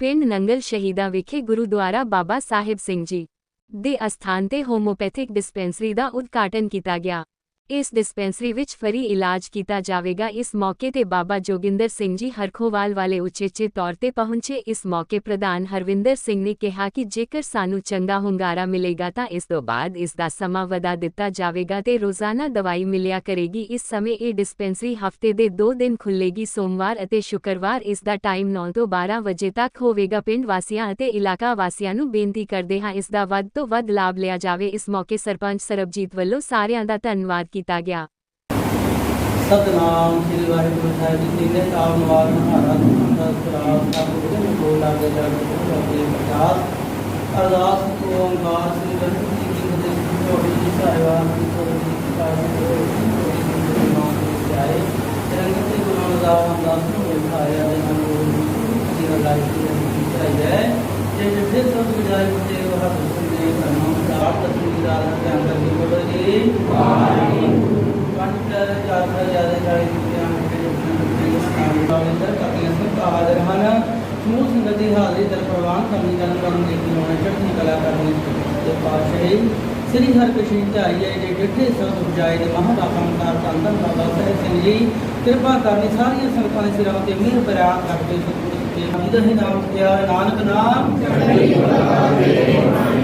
ਪਿੰਡ ਨੰਗਲ ਸ਼ਹੀਦਾਂ ਵਿਖੇ ਗੁਰਦੁਆਰਾ ਬਾਬਾ ਸਾਹਿਬ ਸਿੰਘ ਜੀ ਦੇ ਅਸਥਾਨ ਤੇ ਹੋਮੋਪੈਥਿਕ ਡਿਸਪੈਂਸਰੀ ਦਾ ਉਦਘਾਟਨ ਕੀਤਾ ਗਿਆ। ਇਸ ਡਿਸਪੈਂਸਰੀ ਵਿੱਚ ਫਰੀ ਇਲਾਜ ਕੀਤਾ ਜਾਵੇਗਾ। ਇਸ ਮੌਕੇ ਤੇ ਬਾਬਾ ਜੋਗਿੰਦਰ ਸਿੰਘ ਜੀ ਹਰਖੋਵਾਲ ਵਾਲੇ ਉਚੇਚੇ ਤੌਰ ਤੇ ਪਹੁੰਚੇ। ਇਸ ਮੌਕੇ ਪ੍ਰਧਾਨ ਹਰਵਿੰਦਰ ਸਿੰਘ ਨੇ ਕਿਹਾ ਕਿ ਜੇਕਰ ਸਾਨੂੰ ਚੰਗਾ ਹੁੰਗਾਰਾ ਮਿਲੇਗਾ ਤਾਂ ਇਸ ਤੋਂ ਬਾਅਦ ਇਸ ਦਾ ਸਮਾਂ ਵਧਾ ਦਿੱਤਾ ਜਾਵੇਗਾ ਤੇ ਰੋਜ਼ਾਨਾ ਦਵਾਈ ਮਿਲਿਆ ਕਰੇਗੀ। ਇਸ ਸਮੇਂ ਇਹ ਡਿਸਪੈਂਸਰੀ ਹਫ਼ਤੇ ਦੇ 2 ਦਿਨ ਖੁੱਲੇਗੀ ਸੋਮਵਾਰ ਅਤੇ ਸ਼ੁੱਕਰਵਾਰ ਇਸ ਦਾ ਟਾਈਮ 9 ਤੋਂ 12 ਵਜੇ ਤੱਕ ਹੋਵੇਗਾ। ਪਿੰਡ ਵਾਸੀਆਂ ਅਤੇ ਇਲਾਕਾ ਵਾਸੀਆਂ ਨੂੰ ਬੇਨਤੀ ਕਰਦੇ ਹਾਂ ਇਸ ਦਾ ਵੱਧ ਤੋਂ ਵੱਧ ਲਾਭ ਲਿਆ ਜਾਵੇ। ਇਸ ਮੌਕੇ ਸਰਪੰਚ ਸਰਬਜੀਤ ਵੱਲੋਂ ਸਾਰਿਆਂ ਦਾ ਧੰਨਵਾਦ ਕੀਤਾ ਗਿਆ। ਸਤਨਾਮ ਸ੍ਰੀ ਵਾਹਿਗੁਰੂ ਸਾਹਿਬ ਜੀ ਦੇ ਤਾਵ ਨਵਾਰ ਮਹਾਰਾ ਦਾ ਸਰਾਬ ਸਭ ਕੁਝ ਨੂੰ ਲਾਗੇ ਜਗ ਤੋਂ ਆਪਣੇ ਪ੍ਰਕਾਸ਼ ਅਰਦਾਸ ਕੋ ਓੰਕਾਰ ਸ੍ਰੀ ਵਾਹਿਗੁਰੂ ਜੀ ਕੀ ਫਤਿਹ ਜੀ ਸਾਹਿਬਾਨ ਦੀ ਥੋੜੀ ਜੀ ਸਾਹਿਬਾਨ ਦੀ ਥੋੜੀ ਜੀ ਨਾਮ ਦੇ ਆਏ ਰੰਗ ਤੇ ਗੁਰੂ ਦਾ ਅੰਦਾਜ਼ ਨੂੰ ਵਿਖਾਇਆ ਦੇ ਨਾਲ ਜੀ ਦਾ ਲਾਈਫ ਦੀ ਚਾਹੀਏ ਜੇ ਜਿੱਥੇ ਸਭ ਗੁਜਾਰੀ ਤੇ ਉਹ ਹੱਥ ਸੁਣੇ ਕਰਨਾ ਪ੍ਰਾਪਤ ਤਸਵੀਰ ਦਾ ਧਿਆਨ ਕਰਕੇ ਬੋਲੋ ਜੀ ਵਾਹਿਗੁਰੂ ਕੰਟਰ ਚਾਤਰ ਜ਼ਿਆਦਾ ਜਾਈ ਦੁਨੀਆ ਵਿੱਚ ਵਾਲਿੰਦਰ ਕਾਤੀਆਂ ਸਿੰਘ ਹਨ। ਸਮੂਹ ਸੰਗਤ ਦੀ ਹਾਜ਼ਰੀ ਦਰ ਪ੍ਰਵਾਨ ਕਰਨੀ ਕਰਨ ਕਰਨ ਦੇ ਕੀ ਹੋਣਾ ਕਲਾ ਕਰਨੀ ਤੇ ਪਾਸ਼ੇ ਸ੍ਰੀ ਹਰਿਕ੍ਰਿਸ਼ਨ ਧਾਈਏ ਜੇ ਡਿੱਠੇ ਸਭ ਉਪਜਾਏ ਦੇ ਮਹਾਦਾ ਕੰਕਾਰ ਕੰਦਨ ਬਾਬਾ ਸਾਹਿਬ ਸਿੰਘ ਜੀ, ਕਿਰਪਾ ਕਰਨੀ ਸਾਰੀਆਂ ਸੰਗਤਾਂ ਦੇ ਸਿਰਾਂ ਤੇ ਮਿਹਰ ਬਰਾਤ ਕਰਕੇ ਸਤਿਗੁਰੂ ਤੇ ਹਮਦ ਹੀ ਨਾਮ। ਕਿਆ ਨਾਨਕ ਨਾਮ ਓਏ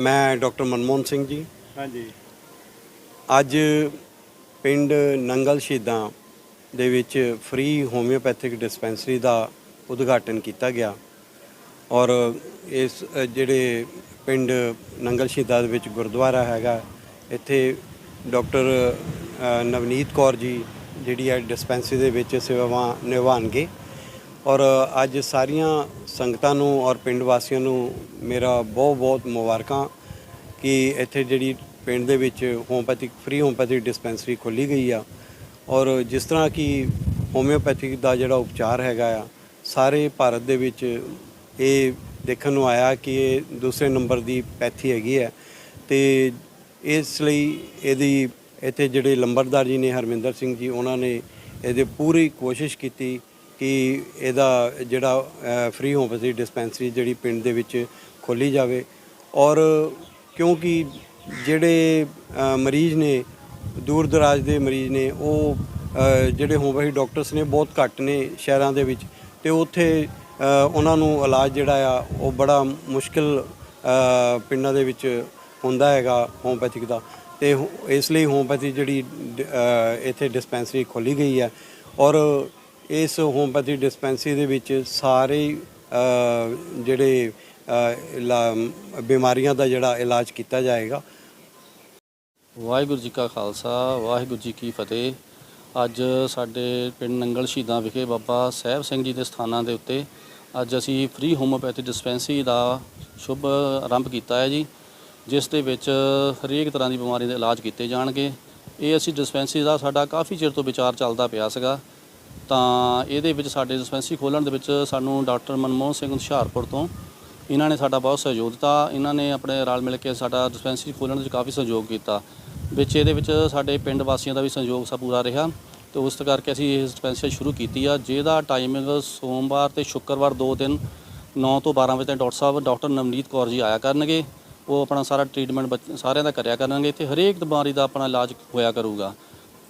ਮੈਂ ਡਾਕਟਰ ਮਨਮੋਹਨ ਸਿੰਘ ਜੀ। ਹਾਂਜੀ। ਅੱਜ ਪਿੰਡ ਨੰਗਲ ਸ਼ਹੀਦਾਂ ਦੇ ਵਿੱਚ ਫ੍ਰੀ ਹੋਮਿਓਪੈਥਿਕ ਡਿਸਪੈਂਸਰੀ ਦਾ ਉਦਘਾਟਨ ਕੀਤਾ ਗਿਆ ਔਰ ਇਸ ਜਿਹੜੇ ਪਿੰਡ ਨੰਗਲ ਸ਼ਹੀਦਾਂ ਦੇ ਵਿੱਚ ਗੁਰਦੁਆਰਾ ਹੈਗਾ ਇੱਥੇ ਡਾਕਟਰ ਨਵਨੀਤ ਕੌਰ ਜੀ ਜਿਹੜੀ ਹੈ ਡਿਸਪੈਂਸਰੀ ਦੇ ਵਿੱਚ ਸੇਵਾਵਾਂ ਨਿਭਾਉਣਗੇ। ਔਰ ਅੱਜ ਸਾਰੀਆਂ ਸੰਗਤਾਂ ਨੂੰ ਔਰ ਪਿੰਡ ਵਾਸੀਆਂ ਨੂੰ ਮੇਰਾ ਬਹੁਤ ਬਹੁਤ ਮੁਬਾਰਕਾਂ ਕਿ ਇੱਥੇ ਜਿਹੜੀ ਪਿੰਡ ਦੇ ਵਿੱਚ ਹੋਮਪੈਥਿਕ ਫ੍ਰੀ ਹੋਮਪੈਥਿਕ ਡਿਸਪੈਂਸਰੀ ਖੋਲੀ ਗਈ ਆ। ਔਰ ਜਿਸ ਤਰ੍ਹਾਂ ਕਿ ਹੋਮਿਓਪੈਥਿਕ ਦਾ ਜਿਹੜਾ ਉਪਚਾਰ ਹੈਗਾ ਆ, ਸਾਰੇ ਭਾਰਤ ਦੇ ਵਿੱਚ ਇਹ ਦੇਖਣ ਨੂੰ ਆਇਆ ਕਿ ਇਹ ਦੂਸਰੇ ਨੰਬਰ ਦੀ ਪੈਥੀ ਹੈਗੀ ਹੈ ਤੇ ਇਸ ਲਈ ਇਹਦੀ ਇੱਥੇ ਜਿਹੜੇ ਲੰਬਰਦਾਰ ਜੀ ਨੇ ਹਰਮਿੰਦਰ ਸਿੰਘ ਜੀ, ਉਹਨਾਂ ਨੇ ਇਹਦੇ ਪੂਰੀ ਕੋਸ਼ਿਸ਼ ਕੀਤੀ ਕਿ ਇਹਦਾ ਜਿਹੜਾ ਫ੍ਰੀ ਹੋਮਪੈਥੀ ਡਿਸਪੈਂਸਰੀ ਜਿਹੜੀ ਪਿੰਡ ਦੇ ਵਿੱਚ ਖੋਲੀ ਜਾਵੇ। ਔਰ ਕਿਉਂਕਿ ਜਿਹੜੇ ਮਰੀਜ਼ ਨੇ, ਦੂਰ ਦਰਾਜ ਦੇ ਮਰੀਜ਼ ਨੇ, ਉਹ ਜਿਹੜੇ ਹੋਮਪੈਥੀ ਡਾਕਟਰਸ ਨੇ, ਬਹੁਤ ਘੱਟ ਨੇ ਸ਼ਹਿਰਾਂ ਦੇ ਵਿੱਚ। ਤੇ ਉੱਥੇ ਉਹਨਾਂ ਨੂੰ ਇਲਾਜ ਜਿਹੜਾ ਆ, ਉਹ ਬੜਾ ਮੁਸ਼ਕਿਲ ਪਿੰਡਾਂ ਦੇ ਵਿੱਚ ਹੁੰਦਾ ਹੈਗਾ ਹੋਮਪੈਥਿਕ ਦਾ। ਤੇ ਹੋ- ਇਸ ਲਈ ਹੋਮਪੈਥੀ ਜਿਹੜੀ ਇੱਥੇ ਡਿਸਪੈਂਸਰੀ ਖੋਲੀ ਗਈ ਹੈ। ਔਰ ਇਸ ਹੋਮਪੈਥੀ ਡਿਸਪੈਂਸਰੀ ਦੇ ਵਿੱਚ ਸਾਰੇ ਜਿਹੜੇ ਇਲਾ- ਬਿਮਾਰੀਆਂ ਦਾ ਜਿਹੜਾ ਇਲਾਜ ਕੀਤਾ ਜਾਏਗਾ। ਵਾਹਿਗੁਰੂ ਜੀ ਕਾ ਖਾਲਸਾ, ਵਾਹਿਗੁਰੂ ਜੀ ਕੀ ਫਤਿਹ। ਅੱਜ ਸਾਡੇ ਪਿੰਡ ਨੰਗਲ ਸ਼ਹੀਦਾਂ ਵਿਖੇ ਬਾਬਾ ਸਾਹਿਬ ਸਿੰਘ ਜੀ ਦੇ ਸਥਾਨਾਂ ਦੇ ਉੱਤੇ ਅੱਜ ਅਸੀਂ ਫ੍ਰੀ ਹੋਮੋਪੈਥੀ ਡਿਸਪੈਂਸਰੀ ਦਾ ਸ਼ੁਭ ਆਰੰਭ ਕੀਤਾ ਹੈ ਜੀ, ਜਿਸ ਦੇ ਵਿੱਚ ਹਰੇਕ ਤਰ੍ਹਾਂ ਦੀ ਬਿਮਾਰੀ ਦੇ ਇਲਾਜ ਕੀਤੇ ਜਾਣਗੇ। ਇਹ ਅਸੀਂ ਡਿਸਪੈਂਸਰੀ ਦਾ ਸਾਡਾ ਕਾਫੀ ਚਿਰ ਤੋਂ ਵਿਚਾਰ ਚੱਲਦਾ ਪਿਆ ਸੀਗਾ। ਤਾਂ ਇਹਦੇ ਵਿੱਚ ਸਾਡੇ ਡਿਸਪੈਂਸਰੀ ਖੋਲ੍ਹਣ ਦੇ ਵਿੱਚ ਸਾਨੂੰ ਡਾਕਟਰ ਮਨਮੋਹਨ ਸਿੰਘ ਹੁਸ਼ਿਆਰਪੁਰ ਤੋਂ ਇਹਨਾਂ ਨੇ ਸਾਡਾ ਬਹੁਤ ਸਹਿਯੋਗ ਦਿੱਤਾ। ਇਹਨਾਂ ਨੇ ਆਪਣੇ ਰਲ ਮਿਲ ਕੇ ਸਾਡਾ ਡਿਸਪੈਂਸਰੀ ਖੋਲ੍ਹਣ ਵਿੱਚ ਕਾਫੀ ਸਹਿਯੋਗ ਕੀਤਾ। ਵਿੱਚ ਇਹਦੇ ਵਿੱਚ ਸਾਡੇ ਪਿੰਡ ਵਾਸੀਆਂ ਦਾ ਵੀ ਸਹਿਯੋਗ ਸਾ ਪੂਰਾ ਰਿਹਾ ਤੇ ਉਸ ਕਰਕੇ ਅਸੀਂ ਇਹ ਡਿਸਪੈਂਸਰੀ ਸ਼ੁਰੂ ਕੀਤੀ ਆ, ਜਿਹਦਾ ਟਾਈਮਿੰਗ ਸੋਮਵਾਰ ਤੇ ਸ਼ੁੱਕਰਵਾਰ ਦੋ ਦਿਨ 9 ਤੋਂ 12 ਵਜੇ ਤੱਕ ਡਾਕਟਰ ਸਾਹਿਬ, ਡਾਕਟਰ ਨਵਨੀਤ ਕੌਰ ਜੀ ਆਇਆ ਕਰਨਗੇ। ਉਹ ਆਪਣਾ ਸਾਰਾ ਟ੍ਰੀਟਮੈਂਟ ਸਾਰਿਆਂ ਦਾ ਕਰਿਆ ਕਰਨਗੇ। ਤੇ ਹਰੇਕ ਬਿਮਾਰੀ ਦਾ ਆਪਣਾ ਇਲਾਜ ਹੋਇਆ ਕਰੂਗਾ।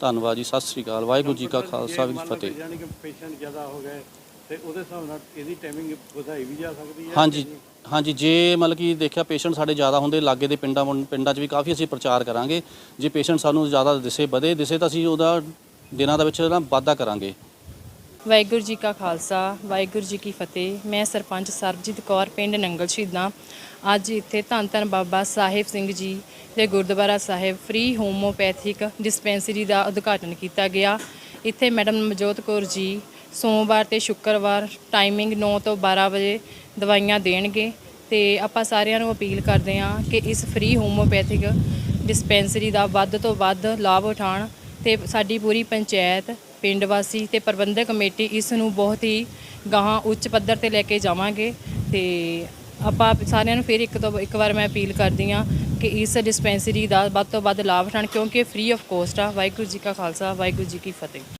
ਧੰਨਵਾਦ ਜੀ ਸਤਿ ਸ੍ਰੀ ਅਕਾਲ। ਵਾਹਿਗੁਰੂ ਜੀ ਕਾ ਖਾਲਸਾ ਵਾਹਿਗੁਰੂ ਜੀ ਕੀ ਫਤਿਹ। ਯਾਨੀ ਕਿ ਪੇਸ਼ੈਂਟ ਜ਼ਿਆਦਾ ਹੋ ਗਏ ਤੇ ਉਹਦੇ ਹਿਸਾਬ ਨਾਲ ਇਹਦੀ ਟਾਈਮਿੰਗ ਵਧਾਈ ਵੀ ਜਾ ਸਕਦੀ ਹੈ ਹਾਂਜੀ ਹਾਂਜੀ ਜੇ ਮਤਲਬ ਕਿ ਦੇਖਿਆ ਪੇਸ਼ੈਂਟ ਸਾਡੇ ਜ਼ਿਆਦਾ ਹੁੰਦੇ ਲਾਗੇ ਦੇ ਪਿੰਡਾਂ ਮੁੰ- ਪਿੰਡਾਂ 'ਚ ਵੀ ਕਾਫੀ ਅਸੀਂ ਪ੍ਰਚਾਰ ਕਰਾਂਗੇ। ਜੇ ਪੇਸ਼ੈਂਟ ਸਾਨੂੰ ਜ਼ਿਆਦਾ ਦਿਸੇ ਵਧੇ ਦਿਸੇ ਤਾਂ ਅਸੀਂ ਉਹਦਾ ਦਿਨਾਂ ਦੇ ਵਿੱਚ ਨਾ ਵਾਧਾ ਕਰਾਂਗੇ। ਵਾਹਿਗੁਰੂ ਜੀ ਕਾ ਖਾਲਸਾ, ਵਾਹਿਗੁਰੂ ਜੀ ਕੀ ਫਤਿਹ। ਮੈਂ ਸਰਪੰਚ ਸਰਬਜੀਤ ਕੌਰ, ਪਿੰਡ ਨੰਗਲ ਸ਼ਹੀਦਾਂ। ਅੱਜ ਇੱਥੇ ਧੰਨ ਧੰਨ ਬਾਬਾ ਸਾਹਿਬ ਸਿੰਘ ਜੀ ਦੇ Gurdwara Sahib free homeopathic dispensary ਦਾ ਉਦਘਾਟਨ ਕੀਤਾ ਗਿਆ। ਇੱਥੇ ਮੈਡਮ ਨਵਜੋਤ ਕੌਰ ਜੀ ਸੋਮਵਾਰ ਤੇ ਸ਼ੁੱਕਰਵਾਰ ਟਾਈਮਿੰਗ 9 ਤੋਂ 12 ਵਜੇ ਦਵਾਈਆਂ ਦੇਣਗੇ ਤੇ ਆਪਾਂ ਸਾਰਿਆਂ ਨੂੰ ਅਪੀਲ ਕਰਦੇ ਹਾਂ ਕਿ ਇਸ ਫ੍ਰੀ ਹੋਮੋਪੈਥਿਕ ਡਿਸਪੈਂਸਰੀ ਦਾ ਵੱਧ ਤੋਂ ਵੱਧ ਲਾਭ ਉਠਾਉਣ ਤੇ ਸਾਡੀ ਪੂਰੀ ਪੰਚਾਇਤ ਪਿੰਡ ਵਾਸੀ ਤੇ ਪ੍ਰਬੰਧਕ ਕਮੇਟੀ ਇਸ ਨੂੰ ਬਹੁਤ ਹੀ ਗਾਹਾਂ ਉੱਚ ਪੱਧਰ ਤੇ ਲੈ ਕੇ ਜਾਵਾਂਗੇ ਤੇ ਆਪਾਂ ਸਾਰਿਆਂ ਨੂੰ ਫਿਰ ਇੱਕ ਤੋਂ ਇੱਕ ਵਾਰ ਮੈਂ ਅਪੀਲ ਕਰਦੀ ਹਾਂ ਕਿ ਇਸ ਡਿਸਪੈਂਸਰੀ ਦਾ ਵੱਧ ਤੋਂ ਵੱਧ ਲਾਭ ਉਠਾਉਣ ਕਿਉਂਕਿ ਫ੍ਰੀ ਆਫ ਕੋਸਟ ਆ। ਵਾਹਿਗੁਰੂ ਜੀ ਕਾ ਖਾਲਸਾ, ਵਾਹਿਗੁਰੂ ਜੀ ਕੀ ਫਤਿਹ।